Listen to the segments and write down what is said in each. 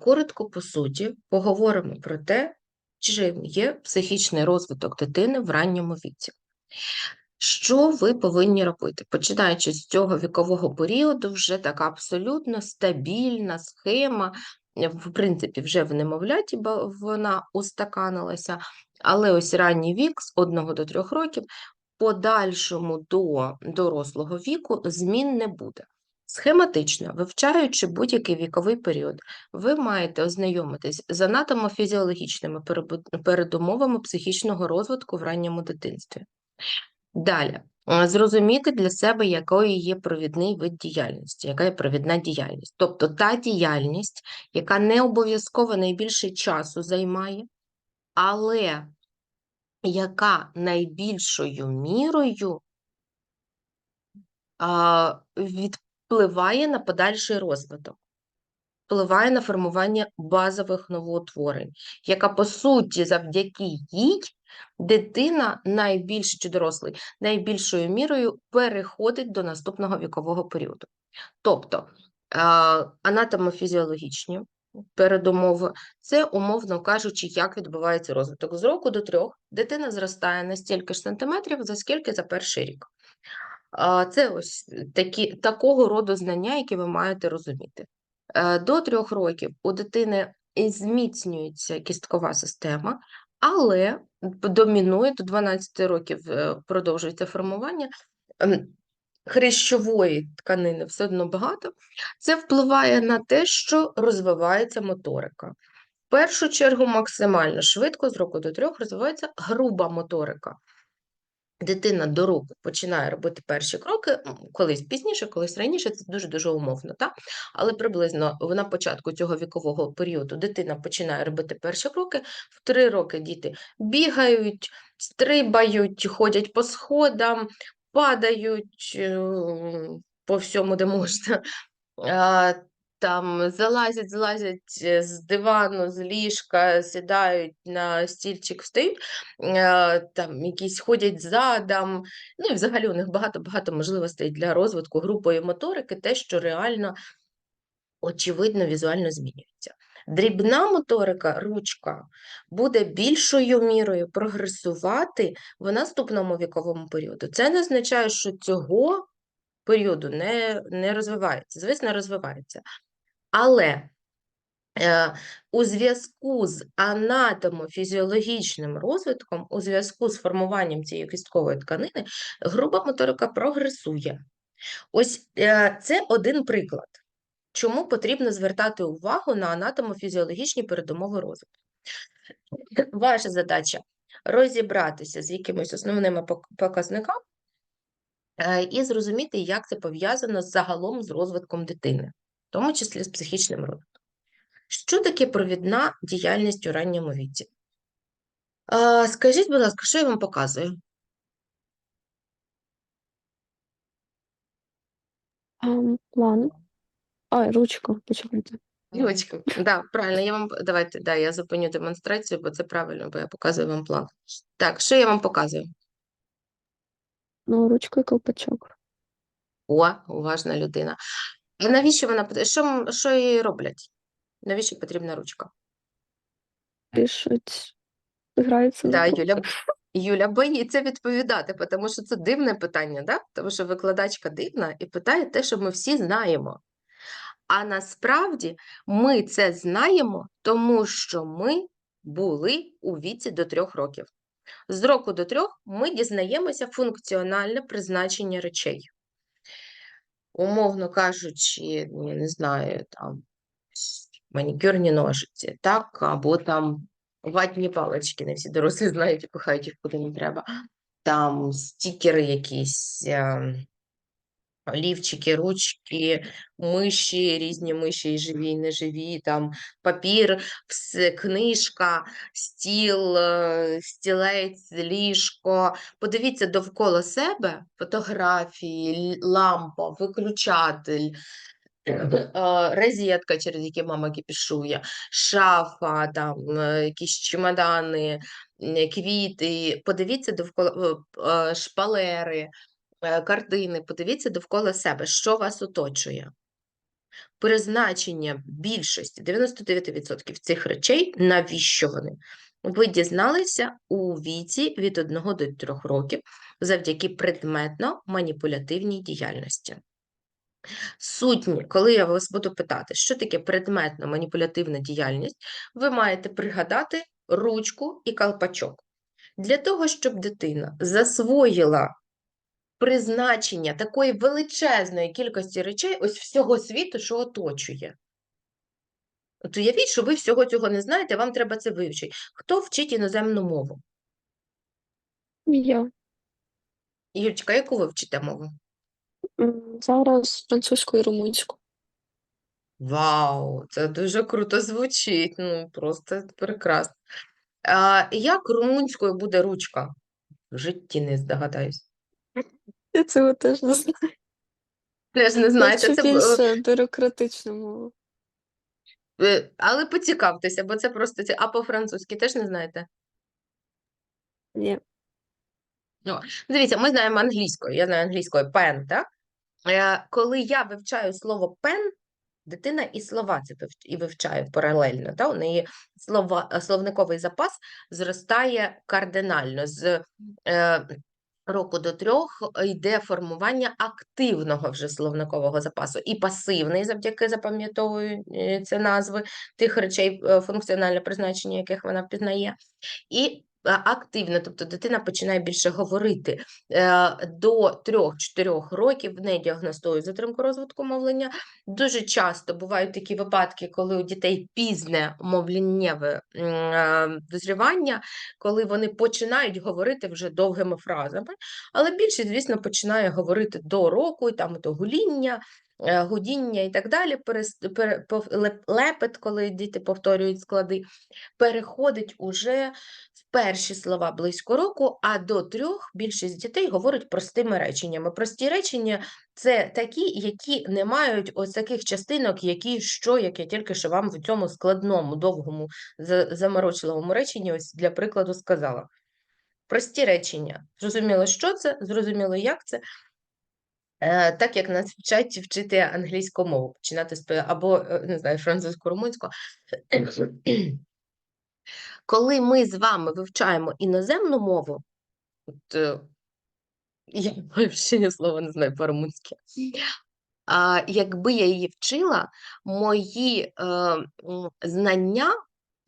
Коротко по суті, поговоримо про те, чим є психічний розвиток дитини в ранньому віці. Що ви повинні робити? Починаючи з цього вікового періоду, вже така абсолютно стабільна схема, в принципі, вже в немовляті вона устаканилася, але ось ранній вік з 1 до 3 років, подальшому до дорослого віку змін не буде. Схематично, вивчаючи будь-який віковий період, ви маєте ознайомитись з анатомофізіологічними передумовами психічного розвитку в ранньому дитинстві. Далі, е, зрозуміти для себе, якою є провідний вид діяльності, яка є провідна діяльність. Тобто та діяльність, яка не обов'язково найбільше часу займає, але яка найбільшою мірою а, відпливає на подальший розвиток, впливає на формування базових новоутворень, яка, по суті, завдяки їй дитина найбільше чи дорослий найбільшою мірою переходить до наступного вікового періоду. Тобто анатомофізіологічні передумови, це, умовно кажучи, як відбувається розвиток. З року до трьох дитина зростає на стільки ж сантиметрів, за скільки за перший рік. Це ось такі, такого роду знання, які ви маєте розуміти. Е, До трьох років у дитини зміцнюється кісткова система, але домінує до 12 років е, продовжується формування ем, хрящової тканини все одно багато. Це впливає на те, що розвивається моторика. В першу чергу максимально швидко з року до трьох розвивається груба моторика. Дитина до року починає робити перші кроки, колись пізніше, колись раніше, це дуже-дуже умовно, так? Але приблизно на початку цього вікового періоду дитина починає робити перші кроки. В три роки діти бігають, стрибають, ходять по сходам, падають е, по всьому, де можна. Там залазять, залазять е, з дивану, з ліжка, сідають на стільчик, встають, е, там якісь ходять задом. Ну і взагалі у них багато-багато можливостей для розвитку групової моторики, те, що реально, очевидно, візуально змінюється. Дрібна моторика, ручка, буде більшою мірою прогресувати в наступному віковому періоду. Це не означає, що цього періоду не, не розвивається. Звісно, розвивається. Але е, у зв'язку з анатомофізіологічним розвитком, у зв'язку з формуванням цієї кісткової тканини, груба моторика прогресує. Ось е, це один приклад, чому потрібно звертати увагу на анатомофізіологічні передумови розвитку. Ваша задача розібратися з якимись основними показниками е, і зрозуміти, як це пов'язано загалом з розвитком дитини, тому числі з психічним розвитком. Що таке провідна діяльність у ранньому віці? А, скажіть, будь ласка, що я вам показую? План. Ой, ручку, почекайте. Ручку. Да, правильно, я вам давайте, да, я зупиню демонстрацію, бо це правильно, бо я показую вам план. Так, що я вам показую? Ну, ручку і колпачок. О, уважна людина. Навіщо вона що, що їй роблять? Навіщо потрібна ручка? Пишуть, граються Да, Юля, Юля боїться відповідати, тому що це дивне питання, да? Тому що викладачка дивна і питає те, що ми всі знаємо. А насправді ми це знаємо, тому що ми були у віці до трьох років. З року до трьох ми дізнаємося функціональне призначення речей. Умовно кажучи, я не знаю, там манікюрні ножиці, так, або там ватні палички, не всі дорослі знають і пихають їх куди не треба. Там стікери якісь, ем, олівчики, ручки, миші, різні миші, і живі, і неживі, там папір, все, книжка, стіл, е, стілець, ліжко. Подивіться довкола себе фотографії, лампа, виключатель, е, розетка, через які мама кипішує, шафа, там е, якісь чемодани, квіти. Подивіться довкола е, е, шпалери, е, картини. Подивіться довкола себе, що вас оточує. Призначення більшості 99% цих речей, навіщо вони? Ви дізналися у віці від 1 до 3 років завдяки предметно-маніпулятивній діяльності. Сутні, коли я вас буду питати, що таке предметно-маніпулятивна діяльність, ви маєте пригадати ручку і колпачок. Для того, щоб дитина засвоїла призначення такої величезної кількості речей, ось всього світу, що оточує. От уявіть, що ви всього цього не знаєте, вам треба це вивчити. Хто вчить іноземну мову? Я. Юрчика, яку ви вчите мову? Зараз французьку і румунську. Вау, це дуже круто звучить. Ну, просто прекрасно. А, як румунською буде ручка? В житті не здогадаюсь. Я цього теж не знаю. Теж не знаєте, це, більше бюрократичну мову. е, але поцікавтеся, бо це просто це. А по-французьки теж не знаєте? Ні. Дивіться, ми знаємо англійською. Я знаю англійською pen, так? Е, Коли я вивчаю слово pen, дитина і слова це і вивчає паралельно. Та? У неї слова, е, словниковий запас зростає кардинально. З е, року до трьох йде формування активного вже словникового запасу і пасивний, завдяки запам'ятовуються назви тих речей, е, функціональне призначення, яких вона впізнає. І активно, тобто дитина починає більше говорити. Е, До 3-4 років не діагностують затримку розвитку мовлення. Дуже часто бувають такі випадки, коли у дітей пізне мовленнєве е, дозрівання, коли вони починають говорити вже довгими фразами, але більшість, звісно, починає говорити до року, і там то гуління, гудіння і так далі, лепет, коли діти повторюють склади, переходить уже в перші слова близько року, а до трьох більшість дітей говорить простими реченнями. Прості речення це такі, які не мають ось таких частинок, які що, як я тільки що вам в цьому складному, довгому, заморочливому реченні ось для прикладу сказала. Прості речення. Зрозуміло, що це, зрозуміло, як це. Е, Так як нас вчать вчити англійську мову, починати з або е, не знаю, французьку, румунську. Коли ми з вами вивчаємо іноземну мову, от, е, я взагалі слова не знаю по-румунськи. А якби я її вчила, мої е, знання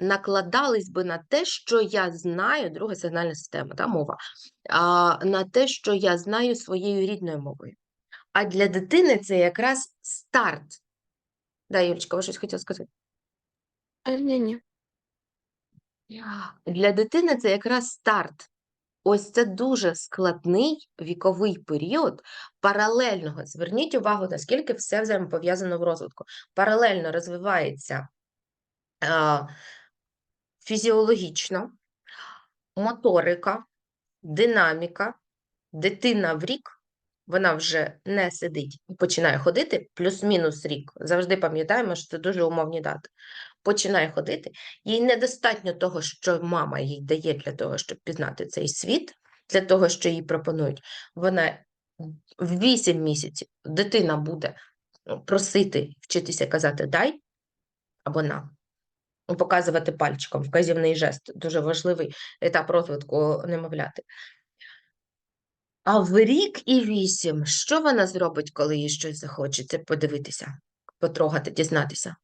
накладались би на те, що я знаю, друга сигнальна система, та, мова, а, на те, що я знаю своєю рідною мовою. А для дитини це якраз старт. Да, Юлечка, ви щось хотіла сказати? Е, Ні, ні. Для дитини це якраз старт. Ось це дуже складний віковий період паралельного. Зверніть увагу, наскільки все взаємопов'язано в розвитку. Паралельно розвивається е, фізіологічно, моторика, динаміка. Дитина в рік, вона вже не сидить і починає ходити, плюс-мінус рік. Завжди пам'ятаємо, що це дуже умовні дати. Починає ходити, їй недостатньо того, що мама їй дає для того, щоб пізнати цей світ, для того, що їй пропонують. Вона в 8 місяців дитина буде ну, просити вчитися казати дай або на. Ну, Показувати пальчиком, вказівний жест дуже важливий етап розвитку немовляти. А в рік і вісім, що вона зробить, коли їй щось захочеться подивитися, потрогати, дізнатися?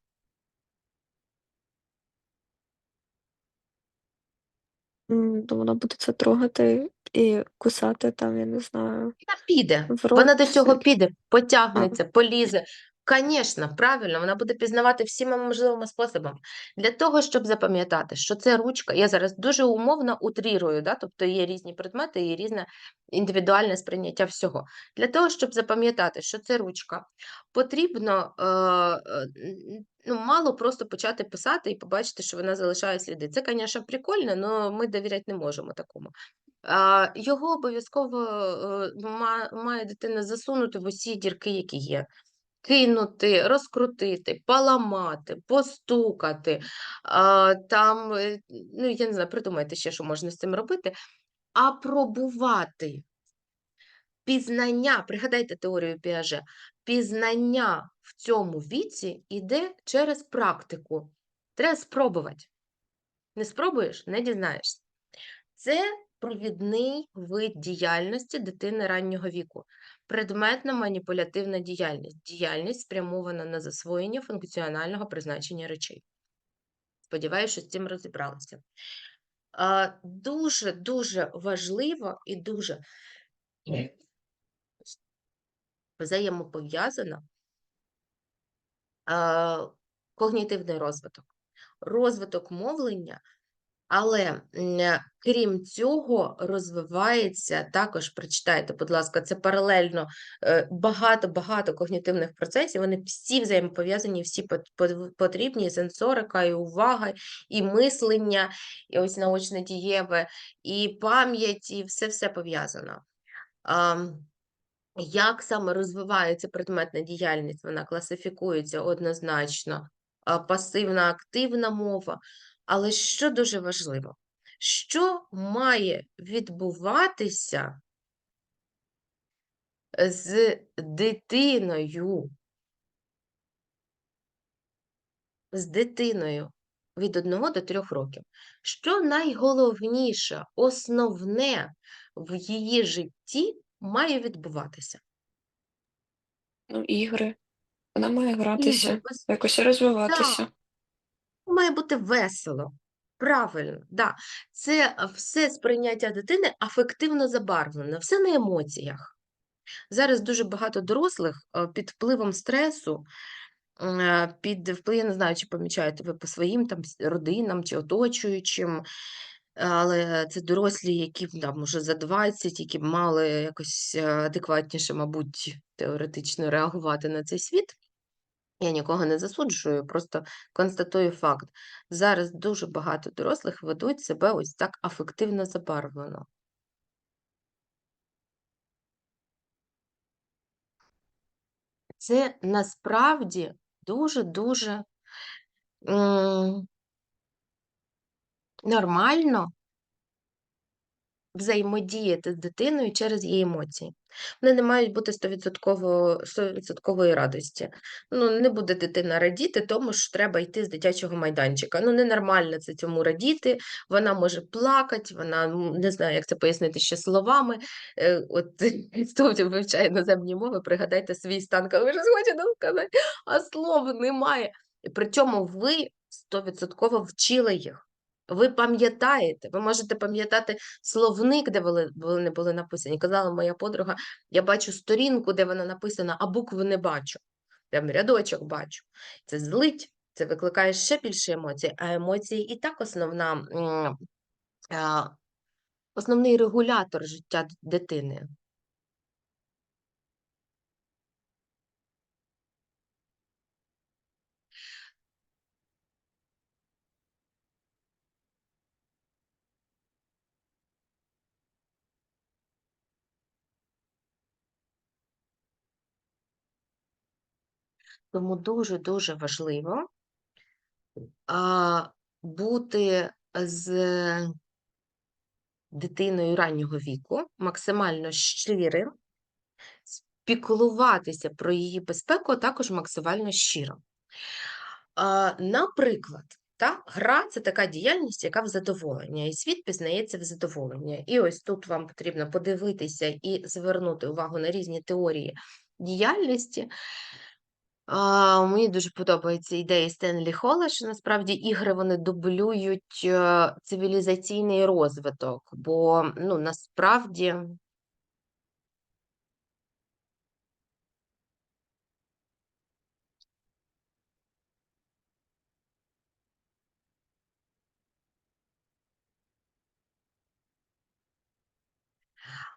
М, То вона буде це трогати і кусати там, я не знаю. Вона піде, В вона до цього піде, потягнеться, полізе. Звісно, правильно, вона буде пізнавати всіма можливими способами. Для того, щоб запам'ятати, що це ручка, я зараз дуже умовно утрірую, да? тобто є різні предмети, є різне індивідуальне сприйняття всього. Для того, щоб запам'ятати, що це ручка, потрібно е, е, ну, мало просто почати писати і побачити, що вона залишає сліди. Це, звісно, прикольно, але ми довіряти не можемо такому. Його обов'язково е, має дитина засунути в усі дірки, які є. Кинути, розкрутити, поламати, постукати, там, е, ну, я не знаю, придумайте ще, що можна з цим робити, апробувати. Пізнання, пригадайте теорію Піаже, пізнання в цьому віці йде через практику. Треба спробувати. Не спробуєш, не дізнаєшся. Це провідний вид діяльності дитини раннього віку. Предметно-маніпулятивна діяльність. Діяльність спрямована на засвоєння функціонального призначення речей. Сподіваюся, що з цим розібралися. Дуже-дуже важливо і дуже взаємопов'язано когнітивний розвиток, розвиток мовлення, але е, крім цього розвивається також, прочитайте, будь ласка, це паралельно е, багато-багато когнітивних процесів, вони всі взаємопов'язані, всі пот- пот- потрібні, і сенсорика, і увага, і мислення, і ось наочне дієве, і пам'ять, і все-все пов'язано. Як саме розвивається предметна діяльність? Вона класифікується однозначно пасивна, активна мова. Але що дуже важливо, що має відбуватися з дитиною? З дитиною від 1 до 3 років. Що найголовніше, основне в її житті має відбуватися? Ну, ігри. Вона має гратися, Ігри, якось розвиватися. Має бути весело. Правильно, да. Це все сприйняття дитини афективно забарвлено, все на емоціях. Зараз дуже багато дорослих е, під впливом стресу, е, під впливом, я не знаю, чи помічаєте ви по своїм там родинам чи оточуючим, але це дорослі, які там уже за 20, які б мали якось е, адекватніше, мабуть, теоретично реагувати на цей світ. Я нікого не засуджую, просто констатую факт. Зараз дуже багато дорослих ведуть себе ось так афективно забарвлено. Це насправді дуже-дуже нормально взаємодіяти з дитиною через її емоції. Вони не мають бути 100%, 100% радості. Ну, не буде дитина радіти, тому що треба йти з дитячого майданчика. Ну, ненормально це цьому радіти. Вона може плакати, вона не знаю, як це пояснити ще словами. Е, От хто вивчає іноземні мови, пригадайте свій стан, коли щось хочете сказати, а слов немає. І при цьому ви 100% вчили їх. Ви пам'ятаєте, ви можете пам'ятати словник, де вони, були написані. Казала моя подруга, я бачу сторінку, де вона написана, а букви не бачу. Прям рядочок бачу. Це злить, це викликає ще більше емоцій, а емоції і так основна, основний регулятор життя дитини. Тому дуже-дуже важливо а, бути з дитиною раннього віку, максимально щирим, піклуватися про її безпеку, а також максимально щиро. А, наприклад, та, гра це така діяльність, яка в задоволення, і світ пізнається в задоволення. І ось тут вам потрібно подивитися і звернути увагу на різні теорії діяльності. Мені дуже подобається ідея Стенлі Холла, що насправді ігри вони дублюють е, цивілізаційний розвиток, бо ну, насправді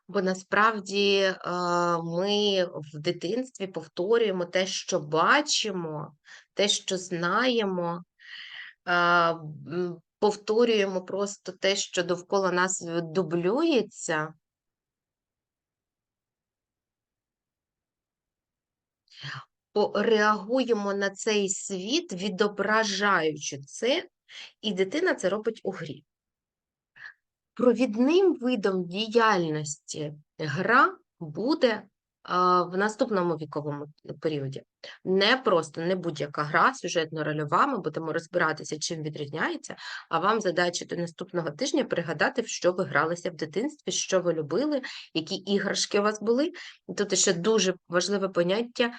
Бо насправді е, ми в дитинстві повторюємо те, що бачимо, те, що знаємо, е, повторюємо просто те, що довкола нас дублюється. Реагуємо на цей світ, відображаючи це, і дитина це робить у грі. Провідним видом діяльності гра буде в наступному віковому періоді. Не просто не будь-яка гра сюжетно-рольова, ми будемо розбиратися, чим відрізняється, а вам задача до наступного тижня пригадати, що ви гралися в дитинстві, що ви любили, які іграшки у вас були. Тут ще дуже важливе поняття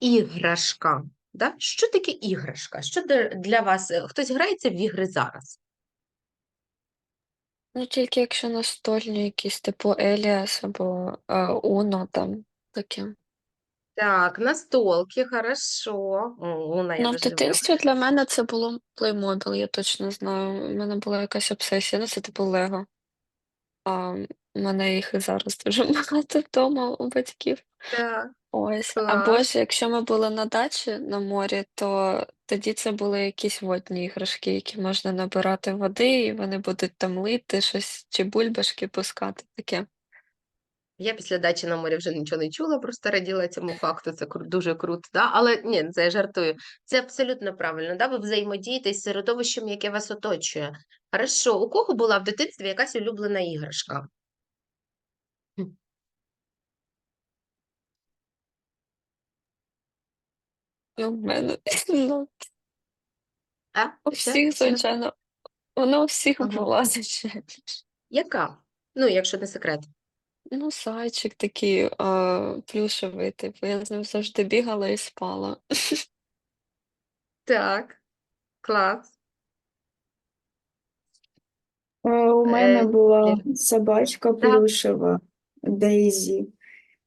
іграшка. Да? Що таке іграшка? Що для- для вас? е, Хтось грається в ігри зараз? Ну, тільки якщо настольні якісь, типу Еліас або е, Уно там таке. Так, настолки, хорошо. О, я Ну, в дуже люблю. дитинстві для мене це було Playmobil, я точно знаю. У мене була якась обсесія, ну це типу Лего. А в мене їх і зараз дуже багато вдома у батьків. Так, Ось. клас. Або ж якщо ми були на дачі на морі, то тоді це були якісь водні іграшки, які можна набирати води, і вони будуть там лити, щось чи бульбашки пускати таке. Я після дачі на морі вже нічого не чула, просто раділа цьому факту. Це кру- дуже круто. Да? Але ні, це я жартую. Це абсолютно правильно. Да? Ви взаємодієте з середовищем, яке вас оточує. Хорошо, у кого була в дитинстві якась улюблена іграшка? Ну, в мене ну, А? у Все? всіх, Все? звичайно, воно у всіх Ага. була, звичайно. Яка? Ну, якщо не секрет. Ну, зайчик такий а, плюшевий, типу, я з ним завжди бігала і спала. Так, клас. Е, У мене Е, була Лір. собачка Так. плюшева Дейзі.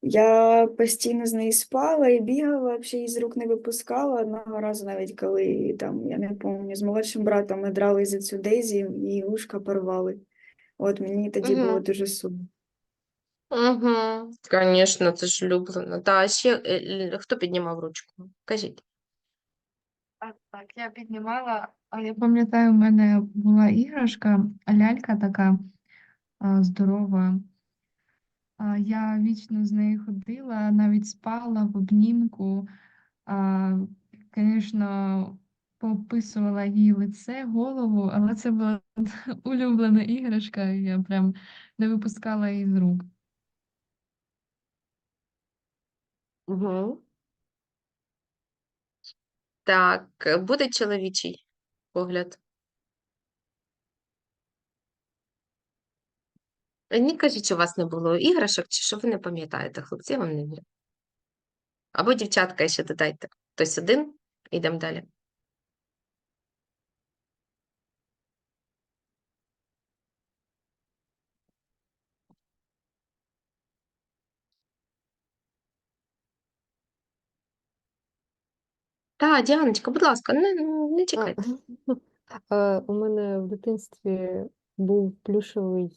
Я постійно з нею спала і бігала, взагалі її з рук не випускала. Одного разу, навіть коли там, я не пам'ятаю, з молодшим братом ми драли за цю Дейзі, її ушка порвали. От мені тоді було дуже сумно. Угу. Звісно, це ж улюблено. Та ще е, Л- хто піднімав ручку? Кажіть. Так, так, я піднімала, а я пам'ятаю, у мене була іграшка, лялька така а, здорова. Я вічно з нею ходила, навіть спала в обнімку. Звісно, пописувала їй лице, голову, але це була улюблена іграшка, я прям не випускала її з рук. Угу. Так, е, буде чоловічий погляд. Не кажіть, що у вас не було іграшок, чи що ви не пам'ятаєте, хлопці, я вам не вірю. Або дівчатка ще додайте. Хтось один, йдемо далі. Так, Діаночка, будь ласка, не, не чекайте. е, у мене в дитинстві був плюшевий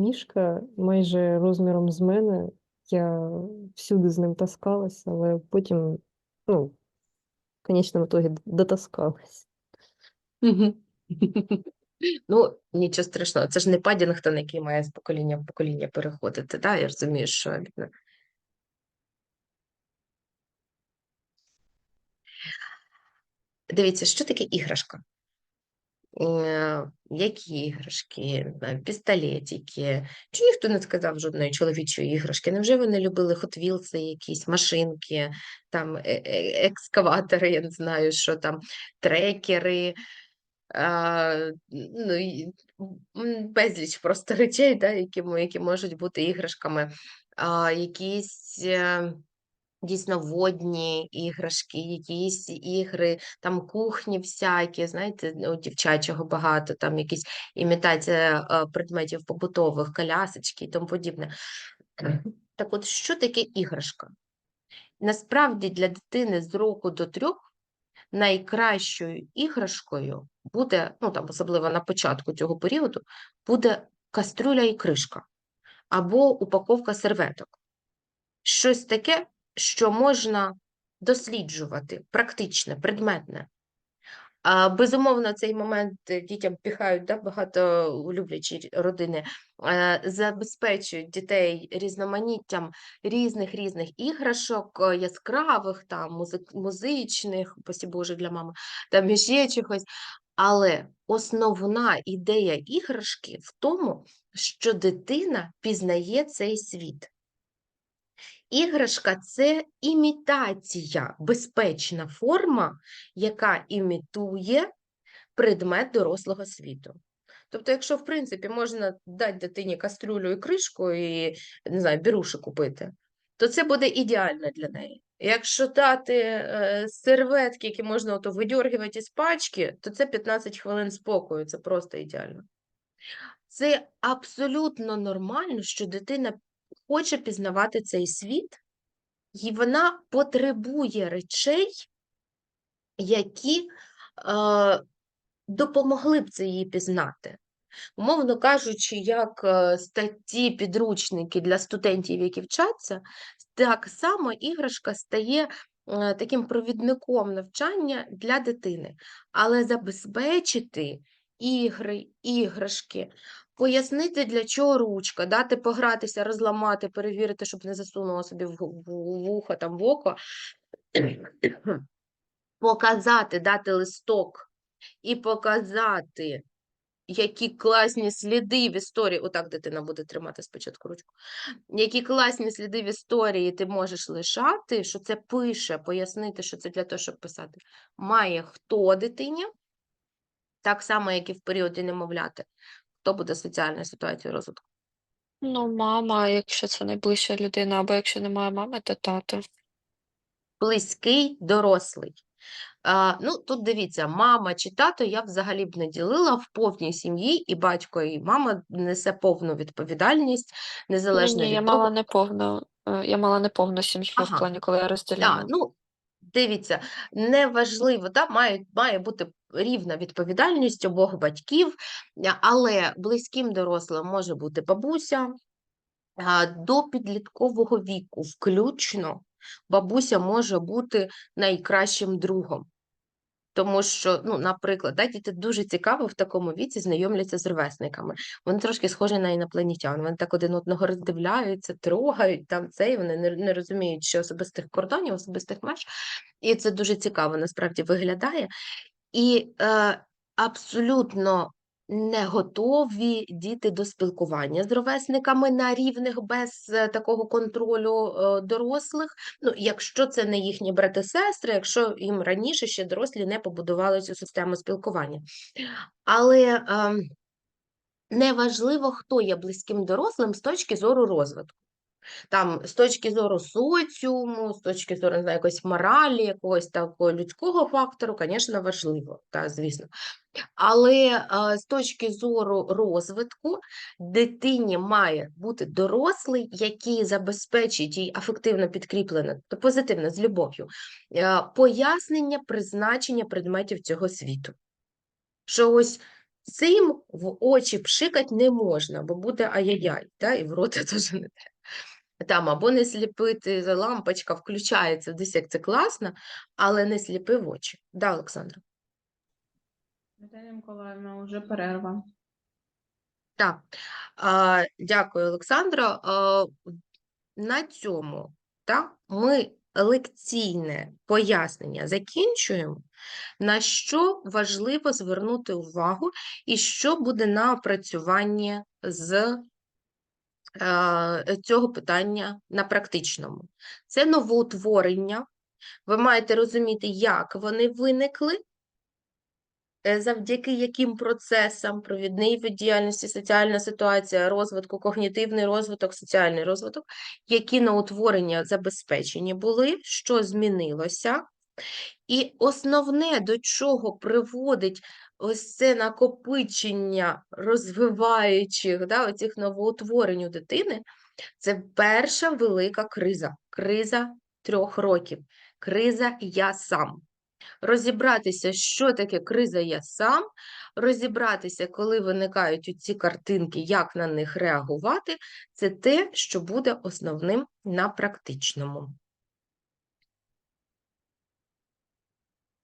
мішка майже розміром з мене. Я всюди з ним таскалась, але потім, ну, в конечному ітогі дотаскалась. Ну, нічого страшного, це ж не Паддінгтон, який має з покоління в покоління переходити, да? Я розумію, що Дивіться, що таке іграшка? Які іграшки? Е, Пістолетики? Чи ніхто не сказав жодної чоловічої іграшки? Невже вони любили Wheels, якісь машинки, там е- е- екскаватори, я не знаю, що там, трекери, а, ну, безліч просто речей, да, які, які можуть бути іграшками. А, якісь дійсно водні іграшки, якісь ігри, там кухні всякі, знаєте, у дівчачого багато, там якісь імітація е, предметів побутових, колясочки і тому подібне. Так от, що таке іграшка? Насправді для дитини з року до трьох найкращою іграшкою буде, ну там особливо на початку цього періоду, буде каструля і кришка або упаковка серветок. Щось таке, що можна досліджувати, практичне, предметне. А, безумовно, цей момент е, дітям піхають да, багато люблячі родини, е, забезпечують дітей різноманіттям різних різних іграшок, е, яскравих, там, музик, музичних, Боже, для мами, там іще чогось. Але основна ідея іграшки в тому, що дитина пізнає цей світ. Іграшка це імітація, безпечна форма, яка імітує предмет дорослого світу. Тобто, якщо, в принципі, можна дати дитині кастрюлю і кришку і, не знаю, біруші купити, то це буде ідеально для неї. Якщо дати е, серветки, які можна ото видьоргувати із пачки, то це 15 хвилин спокою, це просто ідеально. Це абсолютно нормально, що дитина хоче пізнавати цей світ, і вона потребує речей, які е, допомогли б це їй пізнати. Умовно кажучи, як е, статті, підручники для студентів, які вчаться, так само іграшка стає е, таким провідником навчання для дитини. Але забезпечити ігри, іграшки, пояснити, для чого ручка, дати погратися, розламати, перевірити, щоб не засунуло собі в вухо, там в око, показати, дати листок і показати, які класні сліди в історії. Отак дитина буде тримати спочатку ручку. Які класні сліди в історії ти можеш лишати, що це пише, пояснити, що це для того, щоб писати. Має хто дитині, так само, як і в періоді немовляти. Хто буде соціальною ситуацією розвитку? Ну, мама, якщо це найближча людина, або якщо немає мами, то тато. близький дорослий. А, ну, тут дивіться, мама чи тато я взагалі б не ділила в повній сім'ї, і батько, і мама несе повну відповідальність, незалежно ні, від я того. мала неповну, е, я мала неповну сім'ю в плані, коли я розділяла. ну, дивіться, неважливо, да, має, має бути рівна відповідальність обох батьків, але близьким дорослим може бути бабуся, до підліткового віку включно бабуся може бути найкращим другом. Тому що, ну, наприклад, да, діти дуже цікаво в такому віці знайомляться з ровесниками. Вони трошки схожі на інопланетян. Вони так один одного роздивляються, трогають там це, і вони не, не розуміють, що особистих кордонів, особистих меж. І це дуже цікаво насправді виглядає. І е, абсолютно не готові діти до спілкування з ровесниками на рівних без е, такого контролю е, дорослих. Ну, якщо це не їхні брати-сестри, якщо їм раніше ще дорослі не побудували цю систему спілкування. Але ем, неважливо, хто є близьким дорослим з точки зору розвитку. Там, з точки зору соціуму, з точки зору не знаю, якоїсь моралі, якогось такого людського фактору, звісно, важливо, та, звісно. Але е, з точки зору розвитку дитині має бути дорослий, який забезпечить їй афективно підкріплене, то позитивне, з любов'ю, е, пояснення призначення предметів цього світу. Що ось цим в очі пшикать не можна, бо буде ай-яй-яй, і в рота теж не треба. Там або не сліпити, лампочка включається, десь як це класно, але не сліпи в очі. Да, Олександра? Наталія Миколаївна, вже перерва. Так, а, дякую, Олександро. А, на цьому так, ми лекційне пояснення закінчуємо, на що важливо звернути увагу і що буде на опрацюванні з цього питання на практичному. Це новоутворення. Ви маєте розуміти, як вони виникли, е, завдяки яким процесам, провідний вид діяльності, соціальна ситуація, розвитку, когнітивний розвиток, соціальний розвиток, які на забезпечені були, що змінилося. І основне, до чого приводить ось це накопичення розвиваючих, да, оцих новоутворень у дитини, це перша велика криза, криза трьох років, криза я сам розібратися, що таке криза я сам, розібратися, коли виникають ці картинки, як на них реагувати, це те, що буде основним на практичному.